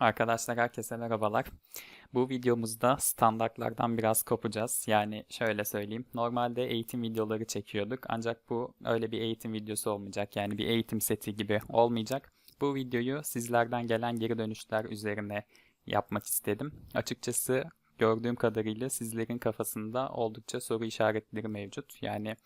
Arkadaşlar herkese merhabalar. Bu videomuzda standartlardan biraz kopacağız. Yani şöyle söyleyeyim. Normalde eğitim videoları çekiyorduk. Ancak bu öyle bir eğitim videosu olmayacak. Yani bir eğitim seti gibi olmayacak. Bu videoyu sizlerden gelen geri dönüşler üzerine yapmak istedim. Açıkçası gördüğüm kadarıyla sizlerin kafasında oldukça soru işaretleri mevcut. Yani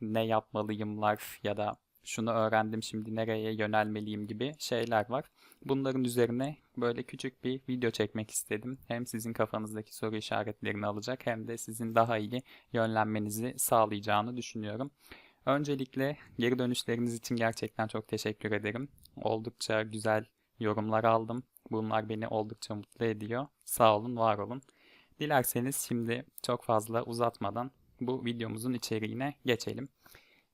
ne yapmalıyımlar ya da şunu öğrendim şimdi nereye yönelmeliyim gibi şeyler var. Bunların üzerine böyle küçük bir video çekmek istedim. Hem sizin kafanızdaki soru işaretlerini alacak hem de sizin daha iyi yönlenmenizi sağlayacağını düşünüyorum. Öncelikle geri dönüşleriniz için gerçekten çok teşekkür ederim. Oldukça güzel yorumlar aldım. Bunlar beni oldukça mutlu ediyor. Sağ olun, var olun. Dilerseniz şimdi çok fazla uzatmadan bu videomuzun içeriğine geçelim.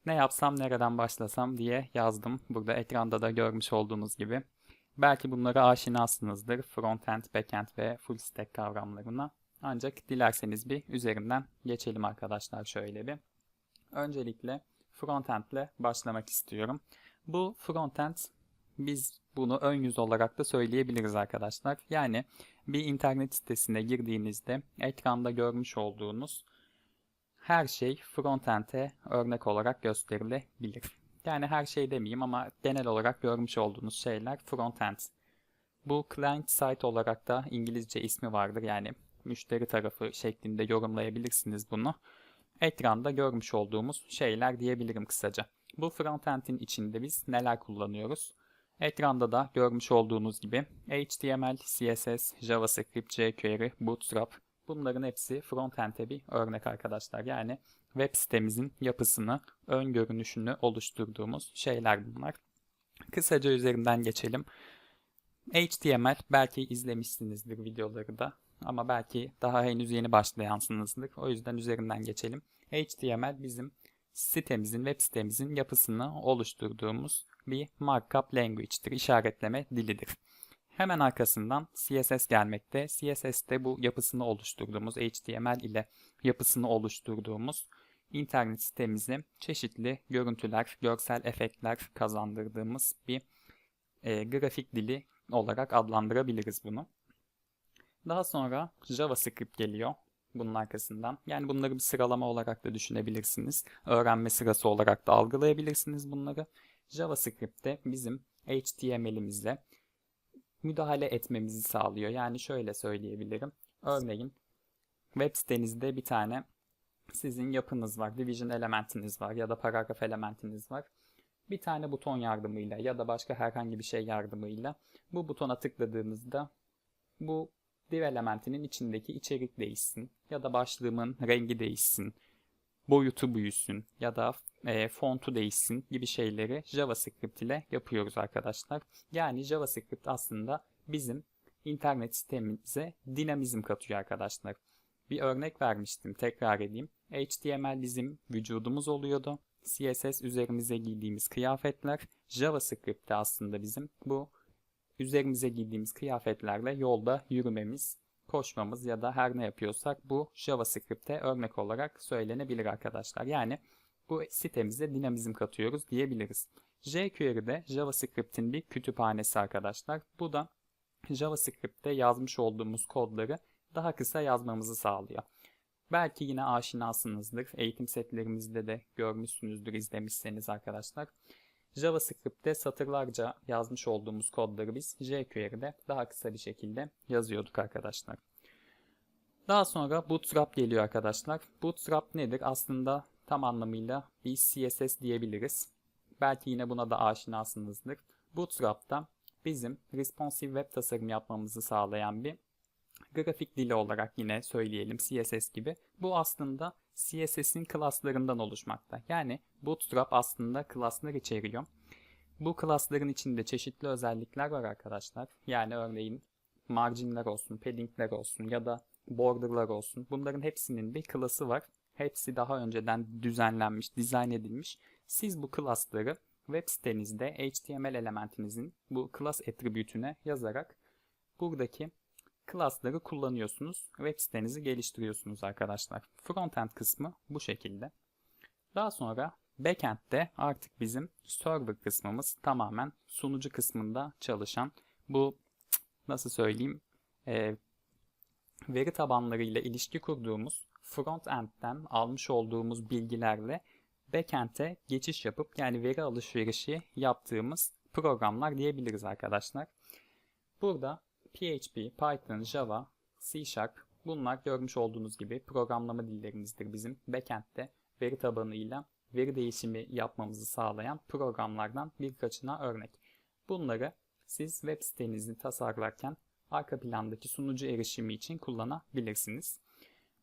Ne yapsam nereden başlasam diye yazdım. Burada ekranda da görmüş olduğunuz gibi. Belki bunlara aşinasınızdır. Frontend, backend ve full stack kavramlarına. Ancak dilerseniz bir üzerinden geçelim arkadaşlar şöyle bir. Öncelikle frontend ile başlamak istiyorum. Bu frontend biz bunu ön yüz olarak da söyleyebiliriz arkadaşlar. Yani bir internet sitesine girdiğinizde ekranda görmüş olduğunuz her şey frontend'e örnek olarak gösterilebilir. Yani her şey demeyeyim ama genel olarak görmüş olduğunuz şeyler frontend. Bu client site olarak da İngilizce ismi vardır. Yani müşteri tarafı şeklinde yorumlayabilirsiniz bunu. Ekranda görmüş olduğumuz şeyler diyebilirim kısaca. Bu frontend'in içinde biz neler kullanıyoruz? Ekranda da görmüş olduğunuz gibi HTML, CSS, JavaScript, jQuery, Bootstrap, Bunların hepsi frontend'e bir örnek arkadaşlar. Yani web sitemizin yapısını, ön görünüşünü oluşturduğumuz şeyler bunlar. Kısaca üzerinden geçelim. HTML belki izlemişsinizdir videoları da ama belki daha henüz yeni başlayansınızdır. O yüzden üzerinden geçelim. HTML bizim sitemizin, web sitemizin yapısını oluşturduğumuz bir markup language'tir, işaretleme dilidir. Hemen arkasından CSS gelmekte. CSS'te bu yapısını oluşturduğumuz HTML ile yapısını oluşturduğumuz internet sitemizi çeşitli görüntüler, görsel efektler kazandırdığımız bir e, grafik dili olarak adlandırabiliriz bunu. Daha sonra JavaScript geliyor bunun arkasından. Yani bunları bir sıralama olarak da düşünebilirsiniz. Öğrenme sırası olarak da algılayabilirsiniz bunları. JavaScript'te bizim HTML'imizle müdahale etmemizi sağlıyor. Yani şöyle söyleyebilirim. Örneğin web sitenizde bir tane sizin yapınız var, division elementiniz var ya da paragraf elementiniz var. Bir tane buton yardımıyla ya da başka herhangi bir şey yardımıyla bu butona tıkladığınızda bu div elementinin içindeki içerik değişsin ya da başlığımın rengi değişsin, boyutu büyüsün ya da e, fontu değişsin gibi şeyleri JavaScript ile yapıyoruz arkadaşlar. Yani JavaScript aslında bizim internet sistemimize dinamizm katıyor arkadaşlar. Bir örnek vermiştim tekrar edeyim. HTML bizim vücudumuz oluyordu. CSS üzerimize giydiğimiz kıyafetler. JavaScript de aslında bizim bu üzerimize giydiğimiz kıyafetlerle yolda yürümemiz, koşmamız ya da her ne yapıyorsak bu JavaScript'e örnek olarak söylenebilir arkadaşlar. Yani bu sitemize dinamizm katıyoruz diyebiliriz. jQuery de JavaScript'in bir kütüphanesi arkadaşlar. Bu da JavaScript'te yazmış olduğumuz kodları daha kısa yazmamızı sağlıyor. Belki yine aşinasınızdır. Eğitim setlerimizde de görmüşsünüzdür izlemişseniz arkadaşlar. JavaScript'te satırlarca yazmış olduğumuz kodları biz jQuery'de daha kısa bir şekilde yazıyorduk arkadaşlar. Daha sonra Bootstrap geliyor arkadaşlar. Bootstrap nedir? Aslında tam anlamıyla bir CSS diyebiliriz. Belki yine buna da aşinasınızdır. Bootstrap'ta bizim responsive web tasarım yapmamızı sağlayan bir grafik dili olarak yine söyleyelim CSS gibi. Bu aslında CSS'in klaslarından oluşmakta. Yani Bootstrap aslında klaslar içeriyor. Bu klasların içinde çeşitli özellikler var arkadaşlar. Yani örneğin marginler olsun, paddingler olsun ya da borderlar olsun. Bunların hepsinin bir klası var. Hepsi daha önceden düzenlenmiş, dizayn edilmiş. Siz bu klasları web sitenizde HTML elementinizin bu class attribute'üne yazarak buradaki class'ları kullanıyorsunuz. Web sitenizi geliştiriyorsunuz arkadaşlar. Frontend kısmı bu şekilde. Daha sonra Backend'de artık bizim server kısmımız tamamen sunucu kısmında çalışan bu nasıl söyleyeyim e, veri tabanlarıyla ilişki kurduğumuz front-end'den almış olduğumuz bilgilerle backend'e geçiş yapıp yani veri alışverişi yaptığımız programlar diyebiliriz arkadaşlar. Burada PHP, Python, Java, C Sharp bunlar görmüş olduğunuz gibi programlama dillerimizdir bizim backend'de veri tabanıyla veri değişimi yapmamızı sağlayan programlardan birkaçına örnek. Bunları siz web sitenizi tasarlarken arka plandaki sunucu erişimi için kullanabilirsiniz.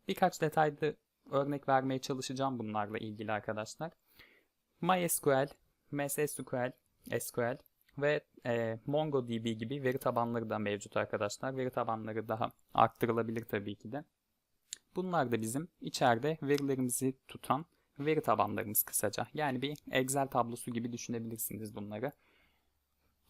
Birkaç detaylı örnek vermeye çalışacağım bunlarla ilgili arkadaşlar. MySQL, MSSQL, SQL ve e, MongoDB gibi veri tabanları da mevcut arkadaşlar. Veri tabanları daha arttırılabilir tabii ki de. Bunlar da bizim içeride verilerimizi tutan veri tabanlarımız kısaca. Yani bir Excel tablosu gibi düşünebilirsiniz bunları.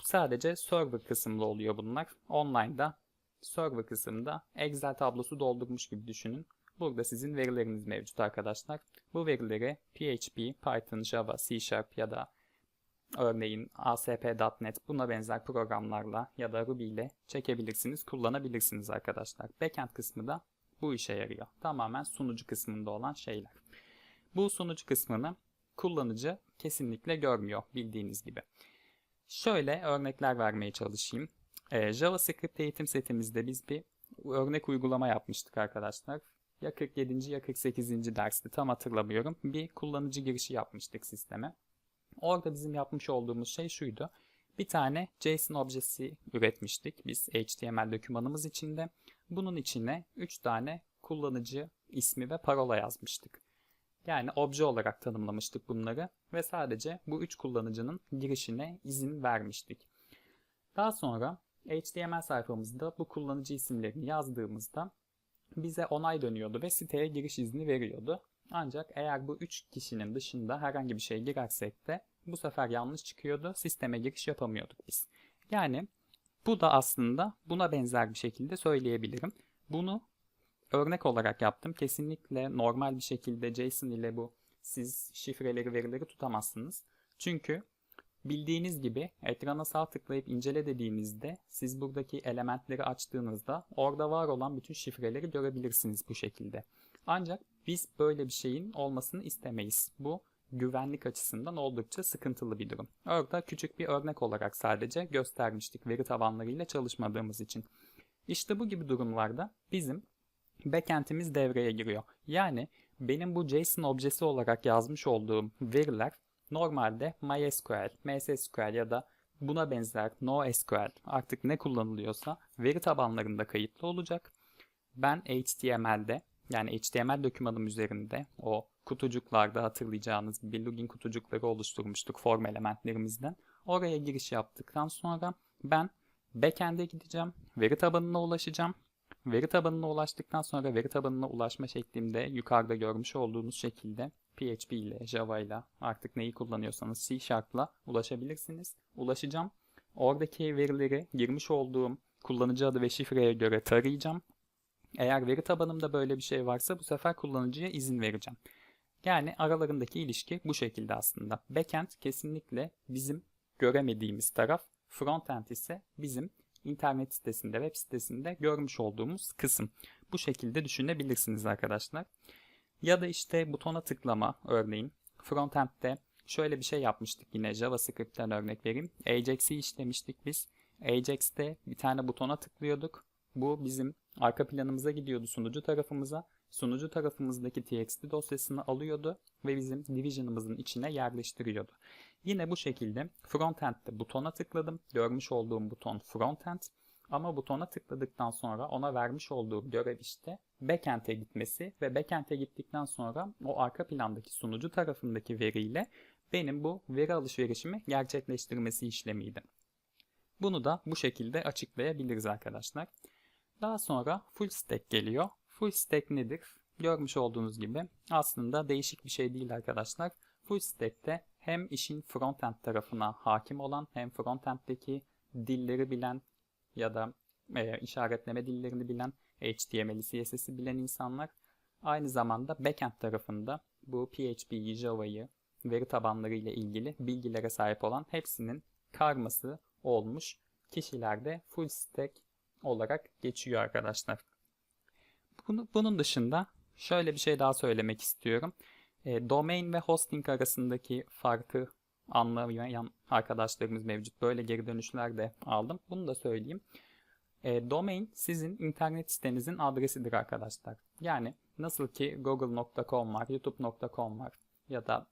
Sadece server kısımlı oluyor bunlar. Online'da server kısmında Excel tablosu doldurmuş gibi düşünün. Burada sizin verileriniz mevcut arkadaşlar. Bu verileri PHP, Python, Java, C Sharp ya da örneğin ASP.NET buna benzer programlarla ya da Ruby ile çekebilirsiniz, kullanabilirsiniz arkadaşlar. Backend kısmı da bu işe yarıyor. Tamamen sunucu kısmında olan şeyler. Bu sunucu kısmını kullanıcı kesinlikle görmüyor bildiğiniz gibi. Şöyle örnekler vermeye çalışayım. Ee, JavaScript eğitim setimizde biz bir örnek uygulama yapmıştık arkadaşlar. Ya 47. ya 48. derste tam hatırlamıyorum. Bir kullanıcı girişi yapmıştık sisteme. Orada bizim yapmış olduğumuz şey şuydu. Bir tane JSON objesi üretmiştik biz HTML dokümanımız içinde. Bunun içine 3 tane kullanıcı ismi ve parola yazmıştık. Yani obje olarak tanımlamıştık bunları ve sadece bu 3 kullanıcının girişine izin vermiştik. Daha sonra HTML sayfamızda bu kullanıcı isimlerini yazdığımızda bize onay dönüyordu ve siteye giriş izni veriyordu. Ancak eğer bu 3 kişinin dışında herhangi bir şey girersek de bu sefer yanlış çıkıyordu. Sisteme giriş yapamıyorduk biz. Yani bu da aslında buna benzer bir şekilde söyleyebilirim. Bunu örnek olarak yaptım. Kesinlikle normal bir şekilde JSON ile bu siz şifreleri verileri tutamazsınız. Çünkü bildiğiniz gibi ekrana sağ tıklayıp incele dediğinizde siz buradaki elementleri açtığınızda orada var olan bütün şifreleri görebilirsiniz bu şekilde. Ancak biz böyle bir şeyin olmasını istemeyiz. Bu güvenlik açısından oldukça sıkıntılı bir durum. Orada küçük bir örnek olarak sadece göstermiştik veri tabanlarıyla çalışmadığımız için. İşte bu gibi durumlarda bizim backend'imiz devreye giriyor. Yani benim bu JSON objesi olarak yazmış olduğum veriler normalde MySQL, MSSQL ya da buna benzer NoSQL artık ne kullanılıyorsa veri tabanlarında kayıtlı olacak. Ben HTML'de yani HTML dokümanım üzerinde o kutucuklarda hatırlayacağınız gibi login kutucukları oluşturmuştuk form elementlerimizden. Oraya giriş yaptıktan sonra ben backend'e gideceğim. Veri tabanına ulaşacağım. Veri tabanına ulaştıktan sonra veri tabanına ulaşma şeklimde yukarıda görmüş olduğunuz şekilde PHP ile, Java ile artık neyi kullanıyorsanız C Sharp'la ulaşabilirsiniz. Ulaşacağım. Oradaki verileri girmiş olduğum kullanıcı adı ve şifreye göre tarayacağım. Eğer veri tabanımda böyle bir şey varsa bu sefer kullanıcıya izin vereceğim. Yani aralarındaki ilişki bu şekilde aslında. Backend kesinlikle bizim göremediğimiz taraf. Frontend ise bizim internet sitesinde, web sitesinde görmüş olduğumuz kısım. Bu şekilde düşünebilirsiniz arkadaşlar. Ya da işte butona tıklama örneğin. Frontend'de şöyle bir şey yapmıştık yine JavaScript'ten örnek vereyim. Ajax'i işlemiştik biz. Ajax'te bir tane butona tıklıyorduk. Bu bizim arka planımıza gidiyordu sunucu tarafımıza. Sunucu tarafımızdaki txt dosyasını alıyordu ve bizim division'ımızın içine yerleştiriyordu. Yine bu şekilde frontend'de butona tıkladım. Görmüş olduğum buton frontend. Ama butona tıkladıktan sonra ona vermiş olduğum görev işte backend'e gitmesi ve backend'e gittikten sonra o arka plandaki sunucu tarafındaki veriyle benim bu veri alışverişimi gerçekleştirmesi işlemiydi. Bunu da bu şekilde açıklayabiliriz arkadaşlar. Daha sonra full stack geliyor. Full stack nedir? Görmüş olduğunuz gibi aslında değişik bir şey değil arkadaşlar. Full stack'te hem işin frontend tarafına hakim olan hem frontend'deki dilleri bilen ya da e, işaretleme dillerini bilen, HTML'i, CSS'i bilen insanlar aynı zamanda backend tarafında bu PHP'yi, Java'yı, veri tabanları ile ilgili bilgilere sahip olan hepsinin karması olmuş kişilerde full stack olarak geçiyor arkadaşlar. Bunu, bunun dışında şöyle bir şey daha söylemek istiyorum. E, domain ve hosting arasındaki farkı anlamayan arkadaşlarımız mevcut. Böyle geri dönüşler de aldım. Bunu da söyleyeyim. E, domain sizin internet sitenizin adresidir arkadaşlar. Yani nasıl ki google.com var, youtube.com var ya da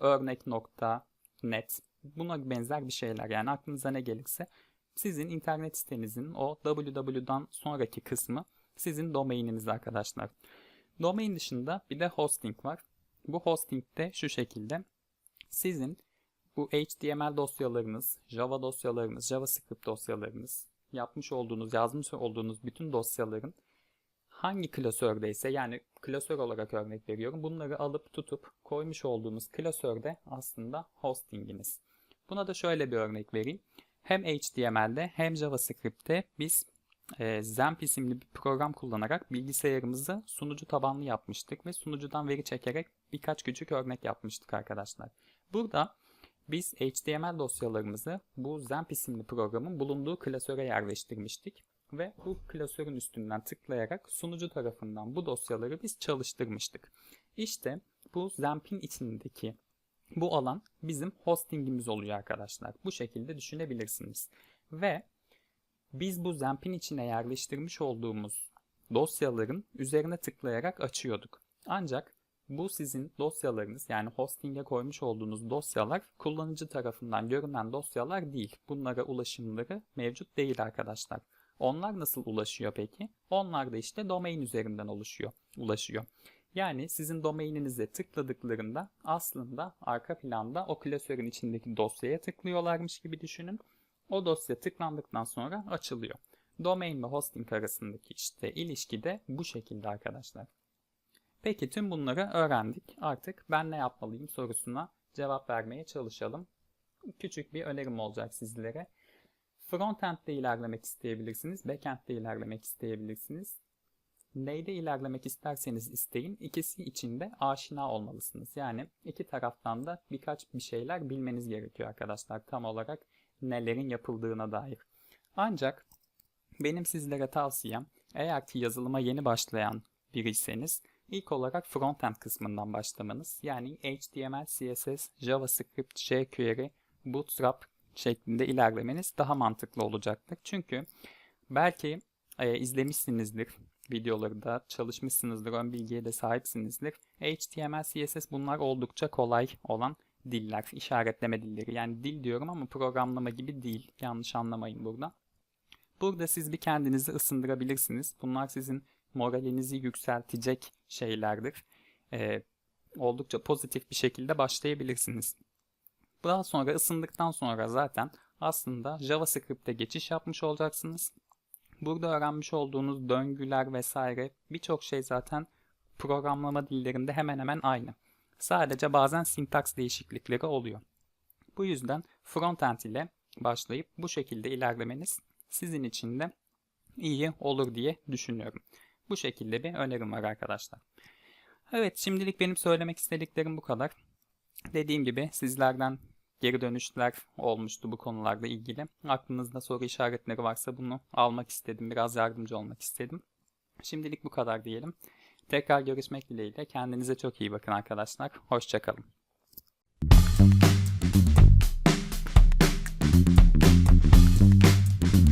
örnek.net buna benzer bir şeyler. Yani aklınıza ne gelirse sizin internet sitenizin o www'dan sonraki kısmı sizin domaininiz arkadaşlar. Domain dışında bir de hosting var. Bu hosting de şu şekilde. Sizin bu HTML dosyalarınız, Java dosyalarınız, JavaScript dosyalarınız, yapmış olduğunuz, yazmış olduğunuz bütün dosyaların hangi klasördeyse yani klasör olarak örnek veriyorum. Bunları alıp tutup koymuş olduğunuz klasörde aslında hostinginiz. Buna da şöyle bir örnek vereyim. Hem HTML'de hem JavaScript'te biz e, Zamp isimli bir program kullanarak bilgisayarımızı sunucu tabanlı yapmıştık ve sunucudan veri çekerek birkaç küçük örnek yapmıştık arkadaşlar. Burada biz HTML dosyalarımızı bu Zamp isimli programın bulunduğu klasöre yerleştirmiştik ve bu klasörün üstünden tıklayarak sunucu tarafından bu dosyaları biz çalıştırmıştık. İşte bu Zamp'in içindeki bu alan bizim hostingimiz oluyor arkadaşlar. Bu şekilde düşünebilirsiniz. Ve biz bu Zamp'in içine yerleştirmiş olduğumuz dosyaların üzerine tıklayarak açıyorduk. Ancak bu sizin dosyalarınız yani hosting'e koymuş olduğunuz dosyalar kullanıcı tarafından görünen dosyalar değil. Bunlara ulaşımları mevcut değil arkadaşlar. Onlar nasıl ulaşıyor peki? Onlar da işte domain üzerinden oluşuyor, ulaşıyor. Yani sizin domaininize tıkladıklarında aslında arka planda o klasörün içindeki dosyaya tıklıyorlarmış gibi düşünün. O dosya tıklandıktan sonra açılıyor. Domain ve hosting arasındaki işte ilişki de bu şekilde arkadaşlar. Peki tüm bunları öğrendik. Artık ben ne yapmalıyım sorusuna cevap vermeye çalışalım. Küçük bir önerim olacak sizlere. Frontend'de ilerlemek isteyebilirsiniz, backend'de ilerlemek isteyebilirsiniz. Neyde ilerlemek isterseniz isteyin, ikisi için de aşina olmalısınız. Yani iki taraftan da birkaç bir şeyler bilmeniz gerekiyor arkadaşlar tam olarak nelerin yapıldığına dair. Ancak benim sizlere tavsiyem eğer ki yazılıma yeni başlayan biriyseniz ilk olarak frontend kısmından başlamanız. Yani HTML, CSS, JavaScript, jQuery, Bootstrap şeklinde ilerlemeniz daha mantıklı olacaktır. Çünkü belki e, izlemişsinizdir videoları da çalışmışsınızdır, ön bilgiye de sahipsinizdir. HTML, CSS bunlar oldukça kolay olan diller, işaretleme dilleri. Yani dil diyorum ama programlama gibi değil. Yanlış anlamayın burada. Burada siz bir kendinizi ısındırabilirsiniz. Bunlar sizin moralinizi yükseltecek şeylerdir. Ee, oldukça pozitif bir şekilde başlayabilirsiniz. Daha sonra ısındıktan sonra zaten aslında JavaScript'e geçiş yapmış olacaksınız. Burada öğrenmiş olduğunuz döngüler vesaire birçok şey zaten programlama dillerinde hemen hemen aynı. Sadece bazen sintaks değişiklikleri oluyor. Bu yüzden frontend ile başlayıp bu şekilde ilerlemeniz sizin için de iyi olur diye düşünüyorum. Bu şekilde bir önerim var arkadaşlar. Evet şimdilik benim söylemek istediklerim bu kadar. Dediğim gibi sizlerden geri dönüşler olmuştu bu konularla ilgili. Aklınızda soru işaretleri varsa bunu almak istedim. Biraz yardımcı olmak istedim. Şimdilik bu kadar diyelim. Tekrar görüşmek dileğiyle. Kendinize çok iyi bakın arkadaşlar. Hoşçakalın.